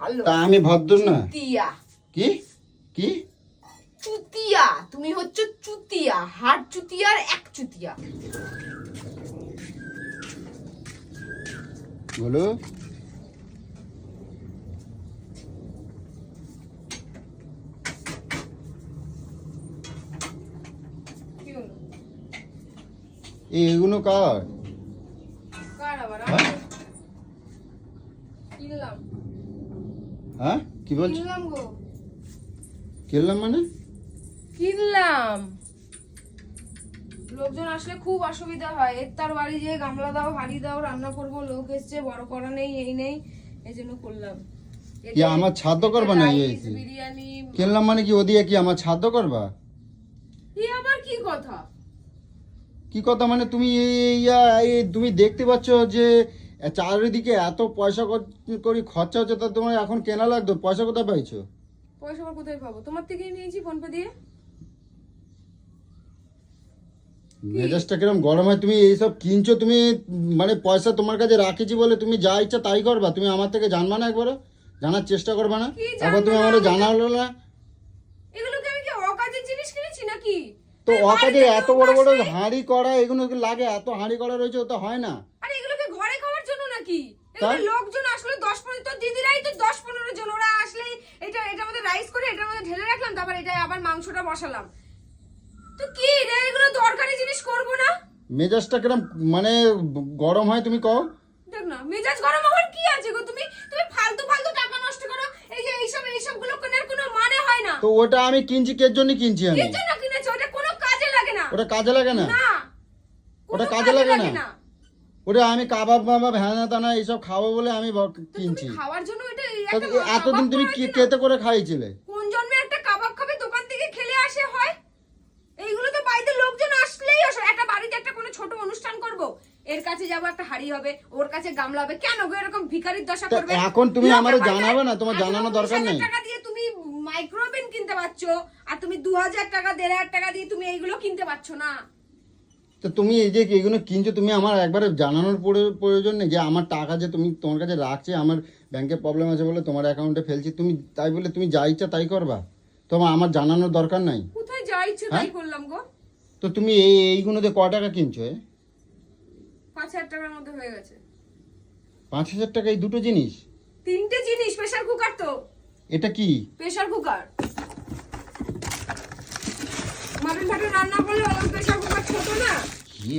ভালো। তা আমি ভদ্র না? চুতিয়া। কি? কি? চুতিয়া। তুমি হচ্ছে চুতিয়া। হাট চুতিয়ার এক চুতিয়া। বলো। এগুলো কার? কার আবার? হ্যাঁ? কিনলাম। হ্যাঁ? কি বলছো কিনলাম গো। কিনলাম মানে? কিনলাম। লোকজন আসলে খুব অসুবিধা হয়। এর তার বাড়ি যেয়ে গামলা দাও হাড়ি দাও রান্না করব লোক এসছে বড় করা নেই এই নেই এই জন্য করলাম। কি আমার ছাদ্য করবা না এই বিরিয়ানি কিনলাম মানে কি ওদিকে কি আমার ছাদ্য করবা ই আবার কি কথা? কি কথা মানে তুমি ইয়া এই তুমি দেখতে পাচ্ছ যে চারিদিকে এত পয়সা কর- করি খরচা হচ্ছে তা তোমার এখন কেনা লাগতো? পয়সা কোথায় পাইছো? পয়সা আবার কোথায় পাবো? তোমার থেকেই নিয়েছি ফোন পে দিয়ে। মেজাজটা কিরম গরম হয়? তুমি এইসব কিনছো তুমি মানে পয়সা তোমার কাছে রাখেছি বলে তুমি যা ইচ্ছা তাই করবা। তুমি আমার থেকে জানবা না একবারও? জানার চেষ্টা করবা না? একবার তুমি আমার না? জানালো না? এগুলো কি আমি কি অকাজের জিনিস কিনেছি নাকি? তো এই অকাজে এত বড় বড় হাঁড়ি কড়া এগুলো লাগে এত হাঁড়ি কড়া রয়েছে ও তো হয় না। আরে এগুলো তাই? লোকজন আসলে দশ পনেরো তো দিদিরাই তো দশ পনেরো জন ওরা আসলেই এটা এটার মধ্যে রাইস করে এটার মধ্যে ঢেলে রাখলাম তারপর এটা আবার মাংসটা বসালাম। তো কি রে এগুলো দরকারি জিনিস করব না? মেজাজটা কিরম মানে গরম হয় তুমি কও? দেখ না মেজাজ গরম হওয়ার কি আছে গো? তুমি তুমি ফালতু ফালতু টাকা নষ্ট করো এই যে এইসব এইসবগুলো কেনার কোনো মানে হয় না। তো ওটা আমি কিনছি কে জন্য কিনছি আমি? এর জন্য কিনেছো? ওটা কোনো কাজে লাগে না। ওটা কাজে লাগে না? না। ওটা কাজে লাগে না? ওটা আমি কাবাব মাবাব হ্যানা তানা এইসব খাব বলে আমি কিনছি। খাওয়ার জন্য এটা এতদিন তুমি কি কেতে করে খাইছিলে? কোন জন্মে একটা কাবাব খাবে দোকান থেকে খেলে আসে হয়? এইগুলো তো বাড়িতে লোকজন আসলেই আসে। একটা বাড়িতে একটা কোনো ছোট অনুষ্ঠান করব এর কাছে যাব একটা হাড়ি হবে ওর কাছে গামলা হবে। কেন গো এরকম ভিখারির দশা করবে? এখন তুমি আমারে জানাবে না? তোমার উনিশ দরকার নেই। টাকা দিয়ে তুমি মাইক্রোওভেন কিনতে পারছ আর তুমি দু হাজার টাকা দেড় হাজার টাকা দিয়ে তুমি এইগুলো কিনতে পারছ না। তো তুমি এই যে এগুলো কিনছো তুমি আমার একবারে জানানোর প্রয়- প্রয়োজন নেই যে আমার টাকা যে তুমি তোমার কাছে রাখছে আমার ব্যাংকে প্রবলেম আছে বলে তোমার অ্যাকাউন্টে ফেলছি তুমি তাই বলে তুমি যা ইচ্ছা তাই করবা। তোমার আমার জানানোর দরকার নাই। কোথায় যা ইচ্ছে তাই হ্যাঁ? করলাম গো। তো তুমি এই এইগুলো দিয়ে ক টাকা কিনছো এ? পাঁচ হাজার টাকার মধ্যে হয়ে গেছে। পাঁচ হাজার টাকা এই দুটো জিনিস? তিনটে জিনিস প্রেসার কুকার তো। এটা কি? Pressure cooker. মাটন ফাটন রান্না করলে ওই প্রেসার কুকার ছোট না? কি?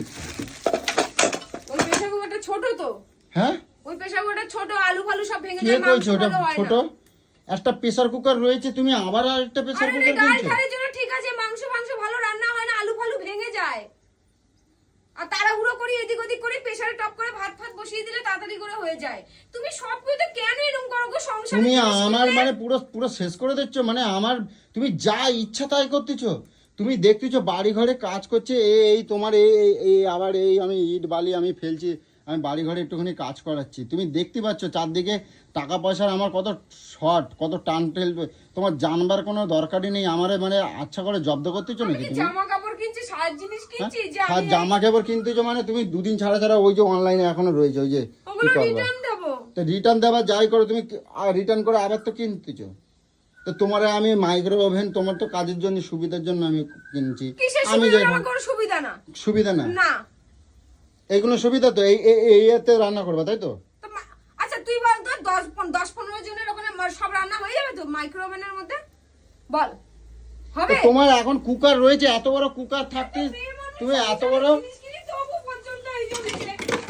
ওই প্রেসার কুকারটা ছোট তো। হ্যাঁ? ওই প্রেসার কুকারটা ছোট আলু ফালু সব ভেঙে যায় মাংস ছোট? একটা প্রেসার কুকার রয়েছে তুমি আবার আরেকটা প্রেসার কুকার কিনছো? ঢালের জন্য ঠিক আছে মাংস মাংস ভালো রান্না হয় না আলু ফালু ভেঙে যায়। আর তাড়াহুড়ো করি এদিক ওদিক করে প্রেসারে টপ করে ভাত ফাত বসিয়ে দিলে তাড়াতাড়ি করে হয়ে যায়। তুমি সব কিছুতে কেন এরকম করো গো সংসারে? তুমি আমার মানে পুরো পুরো শেষ করে দিচ্ছ মানে আমার তুমি যা ইচ্ছা তাই করতেছো। তুমি দেখতেছো বাড়ি ঘরে কাজ করছে এই এই তোমার এই এই- এই আবার এই আমি ইট বালি আমি ফেলছি আমি বাড়ি ঘরে একটুখানি কাজ করাচ্ছি। তুমি দেখতে পাচ্ছ চারদিকে টাকা পয়সার আমার কত শর্ট কত টান টেলবে তোমার জানবার কোনো দরকারই নেই আমার মানে আচ্ছা করে জব্দ করতেছো নাকি তুমি? জামা কাপড় কিনছি সাজ জিনিস হ্যাঁ? কিনছি যে আর জামা কাপড় কিনতেছো মানে তুমি দুদিন ছাড়া ছাড়া ওই যে অনলাইনে এখনও রয়েছে ওই যে কি করবা? রিটার্ন দেবো। তো রিটার্ন দেওয়া যাই করো তুমি রিটার্ন করে আবার তো কিনতেছো? তো তোমার আমি মাইক্রো ওভেন তোমার তো কাজের জন্য সুবিধার জন্য আমি কিনছি। আমি সুবিধা? না। সুবিধা না? না। এইগুলো সুবিধা তো এই এই- এতে রান্না করবা তাই তো? আচ্ছা তুই বল তো দশ পন- দশ পনেরো জনের ওখানে সব রান্না হয়ে যাবে তো মাইক্রো ওভেনের মধ্যে? বল। হবে? তোমার এখন কুকার রয়েছে এত বড় কুকার থাকতে তুমি এত বড়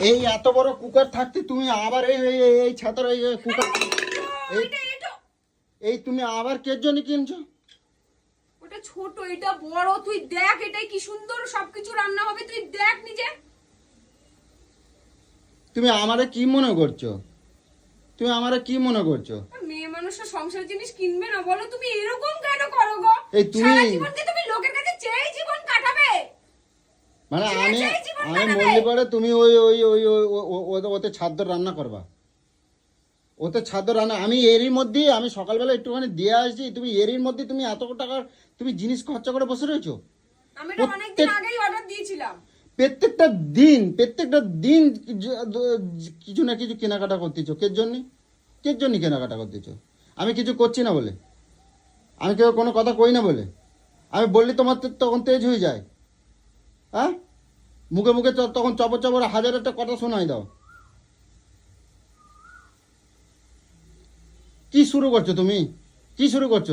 এই এত বড় কুকার থাকতে তুমি আবার এই এই- ছাতার এই কুকার এই এই তুমি আবার কের জন্য কিনছো? ওটা ছোট এটা বড় তুই দেখ এটাই কি সুন্দর সবকিছু রান্না হবে তুই দেখ নিজে। তুমি আমারে কি মনে করছ? তুমি আমারে কি মনে করছ? মেয়ে মানুষের সংসার জিনিস কিনবে না বলো তুমি এরকম কেন করো গো? এই তুমি- জীবন কি তুমি লোকের কাছে চেয়ে জীবন কাটাবে। মানে আমি আমি। বললে পরে তুমি ওই ওই ওই ওই ওতে ছাদ্য রান্না করবা। ওতে ছাদ রান্না আমি এরই মধ্যে আমি সকালবেলা একটুখানি দিয়ে আসছি তুমি এরই মধ্যে তুমি এত টাকার তুমি জিনিস খরচা করে বসে রয়েছো? আমি অনেকদিন প্রত্যেক- আগেই অর্ডার দিয়েছিলাম। প্রত্যেকটা দিন প্রত্যেকটা দিন কিছু না কিছু কেনাকাটা করতেছো। কের জন্য? কির জন্য কেনাকাটা করতেছো? আমি কিছু করছি না বলে। আমি কেউ কোনো কথা কই না বলে। আমি বললি তোমার তো তখন তেজ হয়ে যায়। হ্যাঁ মুখে মুখে তখন চপর চপর হাজার একটা কথা শোনাই দাও। কি শুরু করছ তুমি? কি শুরু করছ?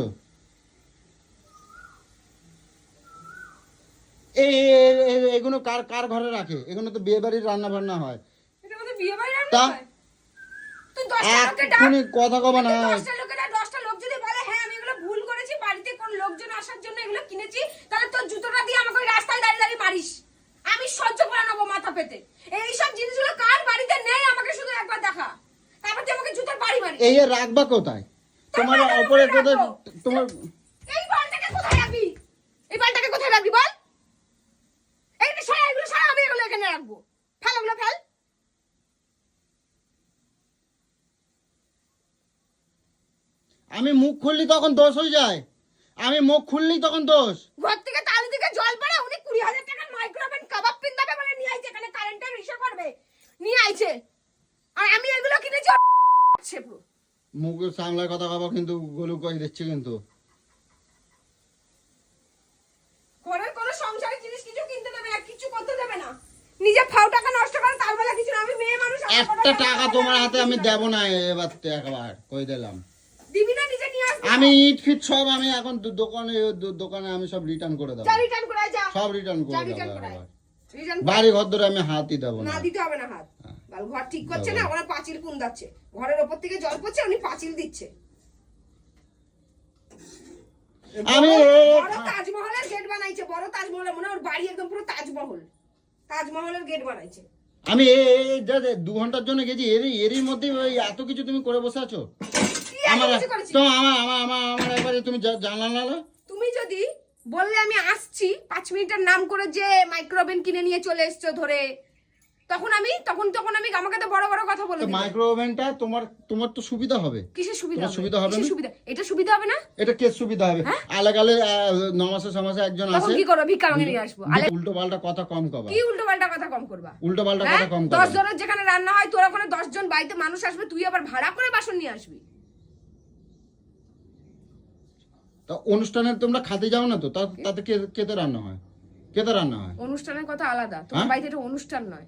এই এগুলো কার কার ঘরে রাখে? এগুলো তো বিয়ে বাড়ির রান্না বান্না হয়? তা? এক্ষুনি কথা কবা না দশটা লোকেরা দশটা লোক যদি বলে হ্যাঁ আমি এগুলো ভুল করেছি বাড়িতে কোন লোকজন আসার জন্য এগুলো কিনেছি তাহলে তোর জুতোটা দিয়ে আমাকে ওই রাস্তায় দাঁড়িয়ে দাঁড়িয়ে মারিস। আমি সহ্য করে নেব মাথা পেতে। এইসব জিনিসগুলো কার বাড়িতে নেই? আমাকে শুধু একবার দেখা। তারপর তুই আমাকে জুতোর বাড়ি মারিস এই এ রাখবা কোথায়? তোমার রাখব। কোথায় তোমার এই বালটাকে কোথায় রাখবি? এই বালটাকে কোথায় রাখবি বল? সরা এগুলো সরা আমি এগুলো এখানে রাখব। ফেল ওগুলো ফেল। আমি মুখ খুললি তখন দোষ হয়ে যায়। আমি মুখ খুললি তখন দোষ। ঘর থেকে তালি থেকে জল পড়ে উনি কুড়ি হাজার টাকার মাইক্রোওভেন কাবাব পিন্দাবে বলে নিয়ে আইছে এখানে কারেন্টের ইস্যু করবে। নিয়ে আইছে। আর আমি এগুলো কিনেছি সামলায় কথা কবা কিন্তু গলু কই দিচ্ছি কিন্তু। ঘরের কোনো সংসারের জিনিস কিছু কিনতে দেবে না কিছু করতে দেবে না। নিজে ফাও টাকা নষ্ট করে তার বেলা কিছু না। আমি মেয়ে মানুষ একটা টাকা তোমার হাতে আমি দেব না এবার তো একবার কই দিলাম। দিবি না নিজে নিয়ে আসবি। আমি ইট ফিট সব আমি এখন দোকানে দোকানে আমি সব রিটার্ন করে দেবো। যা রিটার্ন করে যা। সব রিটার্ন করে দেবো বাড়ি ঘর ধরে আমি হাতই দেবো না। না দিতে হবে না হাত। হ্যাঁ। বাল ঘর ঠিক করছে না ওরা পাঁচিল কুন যাচ্ছে ঘরের ওপর থেকে জল পড়ছে উনি পাঁচিল দিচ্ছে। আমি বড় তাজমহলের গেট বানাইছে বড় তাজমহল মনে ওর বাড়ি একদম পুরো তাজমহল। তাজমহলের গেট বানাইছে। আমি এই দু ঘণ্টার জন্য গেছি এরই এরই মধ্যে ওই এত কিছু তুমি করে বসে আছো? আমার তো আমার আমার আমার আমার একবারে তুমি জা- জানালা না তুমি যদি বললে আমি আসছি পাঁচ মিনিটের নাম করে যে মাইক্রোওভেন কিনে নিয়ে চলে এসছো ধরে তখন আমি তখন তখন আমি আমাকে তো বড় বড় কথা বলে তো মাইক্রো ওভেনটা তোমার তোমার তো সুবিধা হবে। কিসের সুবিধা হবে? সুবিধা হবে না? সুবিধা? এটা সুবিধা হবে না? এটা কে সুবিধা হবে। আলাগ আলে ন মাসে ছ মাসে একজন তখন কি করব? ভিক্ষা ভাঙে নিয়ে আসব। আলে উল্টো পাল্টা কথা কম কবা কি উল্টো পাল্টা কথা কম করবা? উল্টো পাল্টা হ্যাঁ? কথা কম দশ কবা জনের যেখানে রান্না হয় তোর ওখানে দশ জন বাড়িতে মানুষ আসবে তুই আবার ভাড়া করে বাসন নিয়ে আসবি। তা অনুষ্ঠানে তোমরা খাতে যাও না তো তাতে কে- কেতে রান্না হয়? কেতে রান্না হয়? অনুষ্ঠানের কথা আলাদা। তোমার হ্যাঁ? বাড়িতে এটা অনুষ্ঠান নয়।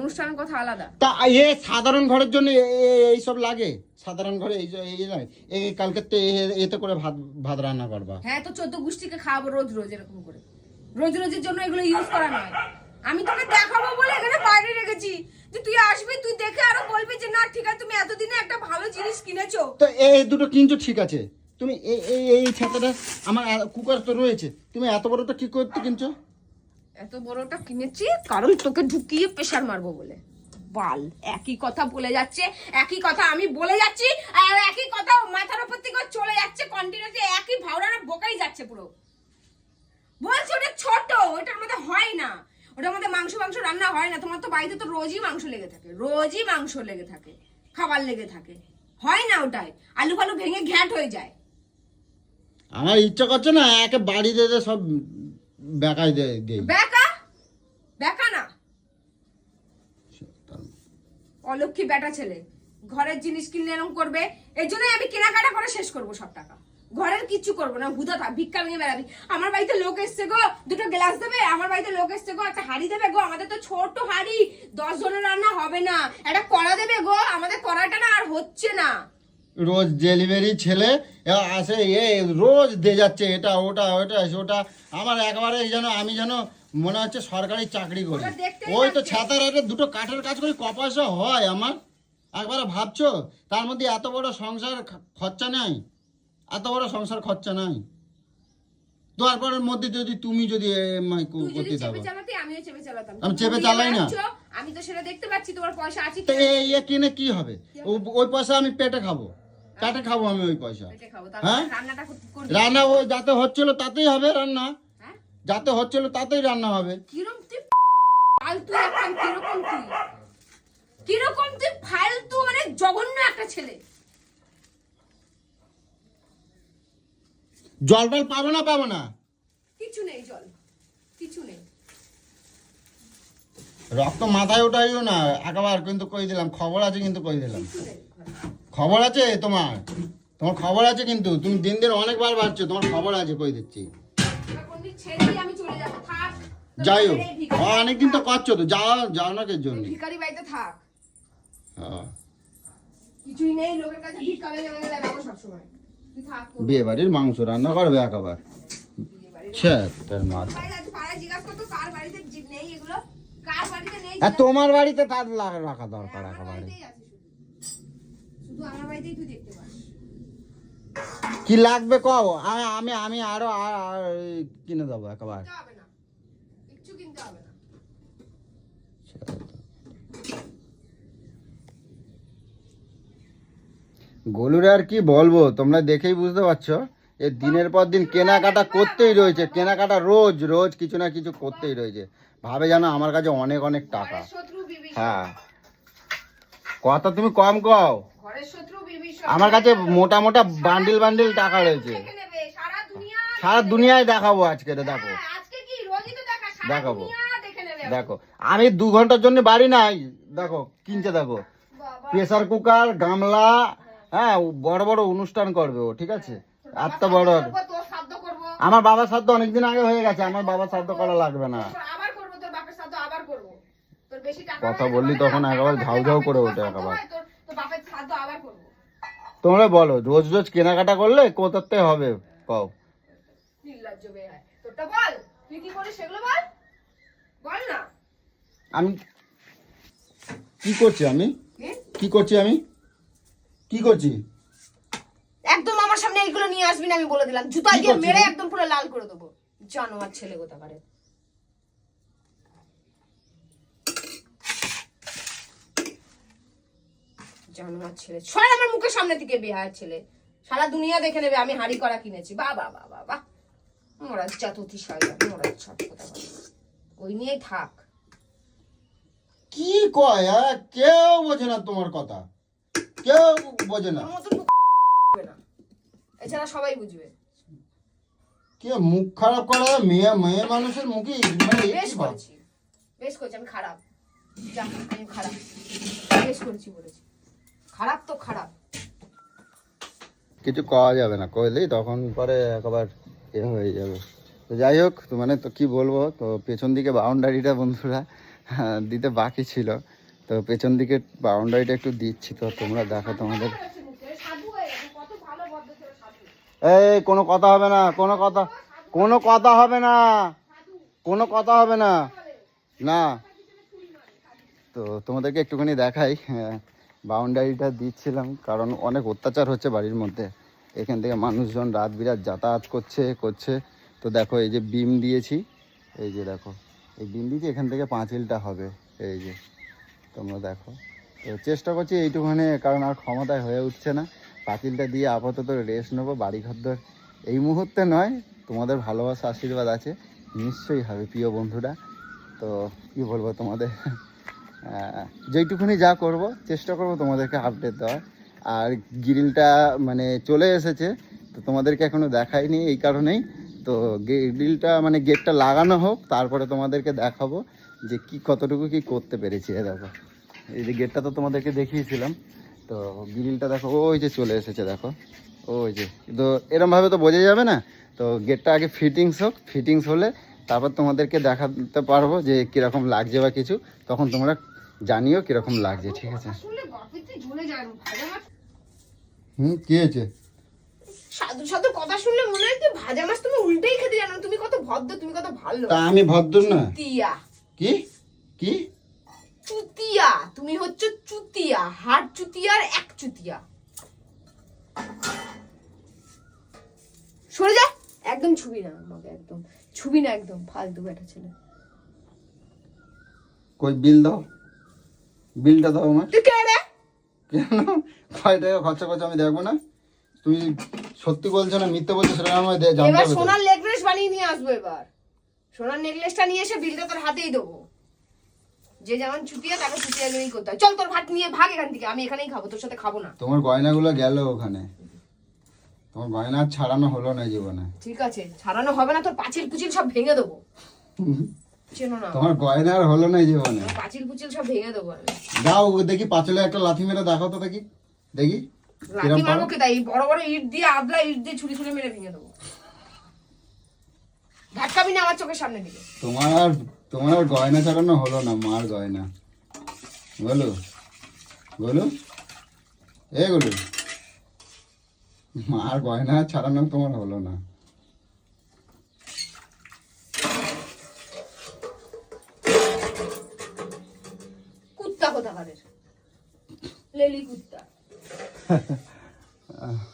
অনুষ্ঠানের কথা আলাদা। তা এ সাধারণ ঘরের জন্য এই সব লাগে? সাধারণ ঘরে এই এই নয়। এই কালকে তো এতে করে ভাত ভাত রান্না করবা? হ্যাঁ তো চোদ্দ গোষ্ঠীকে খাওয়াবো রোজ রোজ এরকম করে। রোজ রোজের জন্য এগুলো ইউজ করা নয়। আমি তোকে দেখাবো বলে এখানে বাইরে রেখেছি যে তুই আসবি তুই দেখে আরও বলবি যে না ঠিক আছে তুমি এতদিনে একটা ভালো জিনিস কিনেছো। তো এই দুটো কিনছো ঠিক আছে। তুমি এই এই এই ছাতাটা আমার কুকার তো রয়েছে। তুমি এত বড়টা কি করতে কিনছো? এত বড়টা কিনেছি, কারণ তোকে ঢুকিয়ে প্রেশার মারবো বলে। বাল, একই কথা বলে যাচ্ছে, একই কথা আমি বলে যাচ্ছি, আর একই কথা মাথার উপর থেকে চলে যাচ্ছে কন্টিনিউসলি একই ভাওড়াটা বোকাই যাচ্ছে পুরো। বলছি ওটা ছোট, ওটার মধ্যে হয় না। ওটার মধ্যে মাংস মাংস রান্না হয় না, তোমার তো বাড়িতে তো রোজই মাংস লেগে থাকে, রোজই মাংস লেগে থাকে, খাবার লেগে থাকে। হয় না ওটাই, আলু ফালু ভেঙে ঘ্যাট হয়ে যায়। আমার ইচ্ছা করছে না, একে বাড়ি দিয়ে সব বেকাই দেই। বেকা? বেকা না। অলক্ষী বেটা ছেলে। ঘরের জিনিস কিনলে এরকম করবে এই জন্যই আমি কেনাকাটা করে শেষ করব সব টাকা। ঘরের কিচ্ছু করব না হুদা থাক ভিক্ষা নিয়ে বেড়াবি। আমার বাড়িতে লোক এসছে গো দুটো গ্লাস দেবে আমার বাড়িতে লোক এসছে গো একটা হাড়ি দেবে গো আমাদের তো ছোট হাড়ি দশ জনের রান্না হবে না। একটা কড়া দেবে গো আমাদের কড়াটা না আর হচ্ছে না। রোজ ডেলিভারি ছেলে আসে এ রোজ দিয়ে যাচ্ছে এটা ওটা ওটা ওটা। আমার একবারে যেন আমি যেন মনে হচ্ছে সরকারি চাকরি করি। ওই তো ছাতার একটা দুটো কাঠের কাজ করি ক পয়সা হয় আমার। একবারে ভাবছ? তার মধ্যে এত বড় সংসার খরচা নাই। এত বড় সংসার খরচা নাই। তারপরের মধ্যে যদি তুমি যদি করতে থাকো। আমি চেপে চালাই না। আমি তো সেটা দেখতে পাচ্ছি তোমার পয়সা আছে এই কিনে। কি হবে? ওই পয়সা আমি পেটে খাব। পেটে খাব আমি ওই পয়সা? হ্যাঁ? রান্না ও যাতে হচ্ছিল তাতেই হবে রান্না। হ্যাঁ? যাতে হচ্ছিল তাতেই রান্না হবে। কিরম তুই ফালতু একটা কীরকম তুই? কীরকম তুই ফালতু মানে জঘন্য একটা ছেলে। জল টল পাবো না পাবো না? কিছু নেই জল কিছু নেই। রক্ত মাথায় ওঠাইও না একবার কিন্তু কই দিলাম খবর আছে কিন্তু কই দিলাম। খবর আছে তোমার? তোমার খবর আছে কিন্তু তুমি দিন দিন অনেকবার বাড়ছো তোমার খবর আছে কই দিচ্ছি? যাই হোক অনেকদিন তো করছ তো যাও যাও না কে জন্য। ভিখারি বাড়িতে থাক। হ্যাঁ। কিছুই নেই লোকের কাছে বিয়ে বাড়ির মাংস রান্না করবে একেবার। তোমার বাড়িতে তার রাখা দরকার আমার একেবারে বাড়িতেই আছে শুধু শুধু আমার বাড়িতেই তুই দেখতে পাস। কি লাগবে কও? আমি আমি আমি আরও আর- কিনে দেবো একেবারে। কিনতে হবে না। কিচ্ছু কিনতে হবে না। গলুরে আর কি বলব তোমরা দেখেই বুঝতে পারছ। এ দিনের পর দিন কেনাকাটা করতেই রয়েছে কেনাকাটা রোজ রোজ কিছু না কিছু করতেই রয়েছে। ভাবে জানো আমার কাছে অনেক অনেক টাকা। হ্যাঁ। কথা তুমি কম কও। আমার কাছে মোটা মোটা বান্ডিল বান্ডিল টাকা রয়েছে। সারা দুনিয়ায় দেখাবো আজকে রে দেখো। হ্যাঁ, দেখাবো। দেখে আমি দু ঘণ্টার জন্য বাড়ি নাই দেখো কিনছে দেখো। প্রেসার কুকার গামলা হ্যাঁ বড় বড় অনুষ্ঠান করবে ও ঠিক আছে? এত বড়। আমার বাবার সাধ্য অনেকদিন আগে হয়ে গেছে আমার বাবার সাধ্য করা লাগবে না। কথা বললি তখন একেবারে ঝাউ ঝাউ করে ওঠে একেবারে। তোর- তোর বাপের শ্রাদ্ধ আবার করব। তোমরা বলো রোজ রোজ কেনাকাটা করলে কোথাতে হবে? কও। নির্লজ্জ বেহায় তোরটা বল তুই কি করিস সেগুলো বল। বল না। আমি কি করছি আমি? কি? করছি আমি? কি করছি? একদম আমার সামনে এইগুলো নিয়ে আসবি না আমি বলে দিলাম। জুতা দিয়ে মেরে একদম পুরো লাল করে দেবো। জানোয়ার ছেলে কোথা পারে জানোয়ার ছেলে। সর আমার মুখের সামনে থেকে বিহার ছেলে। সারা দুনিয়া দেখে নেবে আমি হাড়ি করা কিনেছি। বা বা বা বা বা মোরা জাত অতিশয় মোরা ছাপ কোথা ওই নিয়েই থাক। কি কয় হ্যাঁ? কেউ বোঝে না তোমার কথা। কেউ বোঝে না। এছাড়া সবাই বুঝবে। কে মুখ খারাপ করে? মেয়ে মেয়ে মানুষের মুখে মানে বেশ? করেছি। বেশ করেছি আমি খারাপ। যা আমি খারাপ। বেশ করেছি বলেছি। খারাপ তো খারাপ। কিছু কওয়া যাবে না কইলেই তখন পরে একবার এ হয়ে যাবে। তো যাই হোক তো মানে তো কি বলব তো পেছন দিকে বাউন্ডারিটা বন্ধুরা দিতে বাকি ছিল। তো পেছন দিকে বাউন্ডারিটা একটু দিচ্ছি তো তোমরা দেখো তোমাদের। এই কোনো কথা হবে না কোনো কথা কোনো কথা হবে না কোনো কথা হবে না। না। তো তোমাদেরকে একটুখানি দেখাই হ্যাঁ, বাউন্ডারিটা দিচ্ছিলাম, কারণ অনেক অত্যাচার হচ্ছে বাড়ির মধ্যে। এখান থেকে মানুষজন রাত বিরাত যাতায়াত করছে করছে। তো দেখো, এই যে বিম দিয়েছি, এই যে দেখো, এই বিম দিয়েছি, এখান থেকে পাঁচিলটা হবে, এই যে। তোমরা দেখো, তো চেষ্টা করছি এইটুখানে, কারণ আর ক্ষমতায় হয়ে উঠছে না। পাঁচিলটা দিয়ে আপাতত রেস্ট নেব বাড়ি ঘরদর এই মুহূর্তে নয়, তোমাদের ভালোবাসা, আশীর্বাদ আছে, নিশ্চয়ই হবে, প্রিয় বন্ধুরা। তো কী বলব তোমাদের? যেইটুকুনি যা করব, চেষ্টা করব তোমাদেরকে আপডেট দেওয়ার। আর গ্রিলটা মানে চলে এসেছে, তো তোমাদেরকে এখনও দেখাইনি এই কারণেই। তো গ্রিলটা মানে গেটটা লাগানো হোক, তারপরে তোমাদেরকে দেখাবো যে কি কতটুকু কি করতে পেরেছি। দেখো, এই যে গেটটা তো তোমাদেরকে দেখিয়েছিলাম, তো গ্রিলটা দেখো, ওই যে চলে এসেছে দেখো, ওই যে। তো এরমভাবে তো বোঝা যাবে না, তো গেটটা আগে ফিটিংস হোক ফিটিংস হলে তারপর তোমাদেরকে দেখাতে পারব যে কীরকম লাগছে বা কিছু, তখন তোমরা জানিও কীরকম লাগছে ঠিক আছে। হুম কী হয়েছে? সাধু সাধু কথা শুনলে মনে হয় ভাজা মাছ তুমি উল্টেই খেতে জানো তুমি কত ভদ্র তুমি কত ভালো। তা আমি ভদ্র না। চুতিয়া। কি? কি? চুতিয়া। তুমি হচ্ছে চুতিয়া হাট চুতিয়ার এক চুতিয়া। সরে যা। একদম ছুবি না আমাকে একদম। ছুবি না একদম ফালতু বেটা ছেলে। কই বিল দাও। বিলটা দাও আমার কেন? কয় টাকা খরচা করছ আমি দেখব না। তুমি সত্যি বলছো না মিথ্যে বলছো সেটা আমার জানতে এবার সোনার নেকলেস বানিয়ে নিয়ে আসব এবার। সোনার নেকলেসটা নিয়ে এসে বিলটা তোর হাতেই দেবো। যে যেমন চুতিয়া তাকে চুতিয়া নিয়েই করতে হয়। চল তোর ভাত নিয়ে ভাগ এখান থেকে আমি এখানেই খাব তোর সাথে খাব না। তোমার গয়নাগুলো গেল ওখানে। তোমার গয়না ছাড়ানো হলো না জীবনে। ঠিক আছে ছাড়ানো হবে না তোর পাঁচিল পুচিল সব ভেঙে দেবো। তোমার গয়না আর হলো না জীবনে। পাঁচিল পুচিল সব ভেঙে দেবো আমি। দাও দেখি পাঁচলে একটা লাথি মেরে দেখাও তো দেখি। দেখি মারবো পারো? তাই? বড় বড় ইট দিয়ে আদলা ইট দিয়ে ছুরি ছুরি মেরে ভেঙে দেবো। ধাক্কাবি না আমার চোখের সামনে দিকে। তোমার আর তোমার আর গয়না ছাড়ানো হলো না মার গয়না। বলো বলো এ বলো মার গয়না ছাড়ানো তোমার হলো না। 레리굿다.